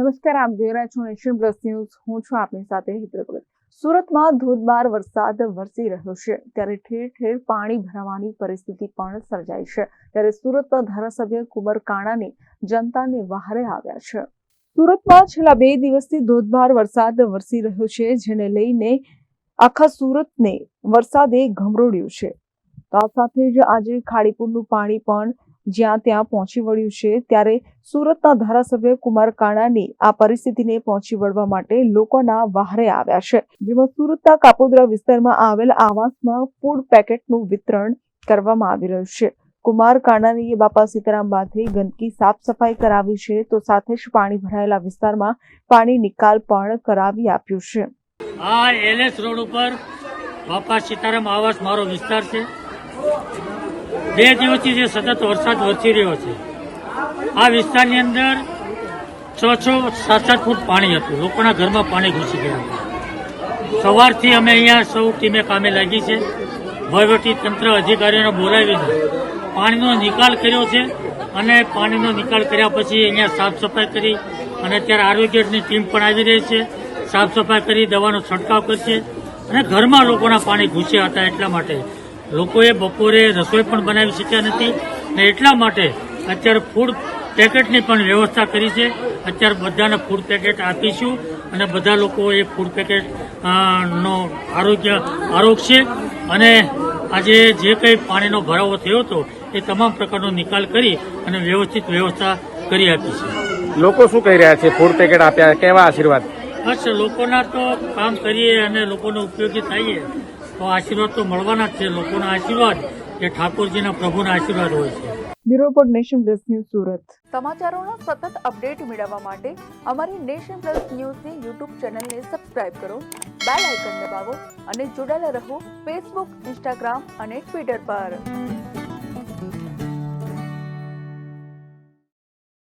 નમસ્કાર, આપ જોઈ રહ્યા છો નેશન પ્લસ ન્યૂઝ હું છું આપની સાથે હિતલ સુરતમાં ધોધમાર વરસાદ વરસી રહ્યો છે. ત્યારે ઠેર ઠેર પાણી ભરાવાની પરિસ્થિતિ પણ સર્જાઈ છે. ત્યારે સુરતના ધારાસભ્ય કુંવર કાણાને જનતાને વહારે આવ્યા છે. સુરતમાં છેલ્લા બે દિવસથી ધોધમાર વરસાદ વરસી રહ્યો છે, જેને લઈને આખા સુરતને વરસાદે ગમરોડ્યું છે. તો આ સાથે જ આજે ખાડીપુરનું પાણી પણ જ્યાં ત્યાં પહોંચી વળ્યું છે, ત્યારે સુરતના ધારાસભ્ય કુમાર કાણાની આ પરિસ્થિતિને પહોંચી વળવા માટે લોકોના વહારે આવ્યા છે. જેમાં સુરતના કાપોદ્રા વિસ્તારમાં આવેલ આવાસમાં ફૂડ પેકેટનું વિતરણ કરવામાં આવી રહ્યું છે. કુમાર કાણાનીએ બાપા સીતારામ બાથે ગંદકી સાફ સફાઈ કરાવી છે, તો સાથે જ પાણી ભરાયેલા વિસ્તારમાં પાણી નિકાલ પણ કરાવી આપ્યું છે. આ એલએસ રોડ ઉપર બાપા સીતારામ આવાસ મારો વિસ્તાર છે. બે દિવસથી જે સતત વરસાદ વરસી રહ્યો છે, આ વિસ્તારની અંદર છ છ સાત સાત ફૂટ પાણી હતું. લોકોના ઘરમાં પાણી ઘૂસી ગયા. હતા સવારથી અમે અહીંયા સૌ ટીમે કામે લાગી છે. વહીવટી તંત્ર અધિકારીઓને બોલાવીને પાણીનો નિકાલ કર્યો છે અને પાણીનો નિકાલ કર્યા પછી અહીંયા સાફ સફાઈ કરી અને અત્યારે આરોગ્યની ટીમ પણ આવી રહી છે. સાફ સફાઈ કરી, દવાનો છંટકાવ કરશે અને ઘરમાં લોકોના પાણી ઘૂસ્યા હતા એટલા માટે લોકોએ બપોરે રસોઈ પણ બનાવી શક્યા નથી ને એટલા માટે અત્યારે ફૂડ પેકેટની પણ વ્યવસ્થા કરી છે. અત્યારે બધાને ફૂડ પેકેટ આપીશું અને બધા લોકો એ ફૂડ પેકેટ નો આરોગ્ય આરોગશે અને આજે જે કંઈ પાણીનો ભરાવો થયો હતો એ તમામ પ્રકારનો નિકાલ કરી અને વ્યવસ્થિત વ્યવસ્થા કરી આપી છે. લોકો શું કહી રહ્યા છે? ફૂડ પેકેટ આપ્યા કેવા આશીર્વાદ? બસ લોકોના તો કામ કરીએ અને લોકોને ઉપયોગી થઈએ. તો આશીર્વાદ તો મળવાના જ છે. લોકોના આશીર્વાદ એ ઠાકોરજીના પ્રભુના આશીર્વાદ હોય છે. Bureau report nation plus news Surat. સમાચારોનો સતત અપડેટ મેળવવા માટે અમારી નેશન પ્લસ ન્યૂઝની યુટ્યુબ ચેનલને સબસ્ક્રાઇબ કરો બેલ આઇકન દબાવો અને જોડાયેલા રહો ફેસબુક ઇન્સ્ટાગ્રામ અને ટ્વિટર પર.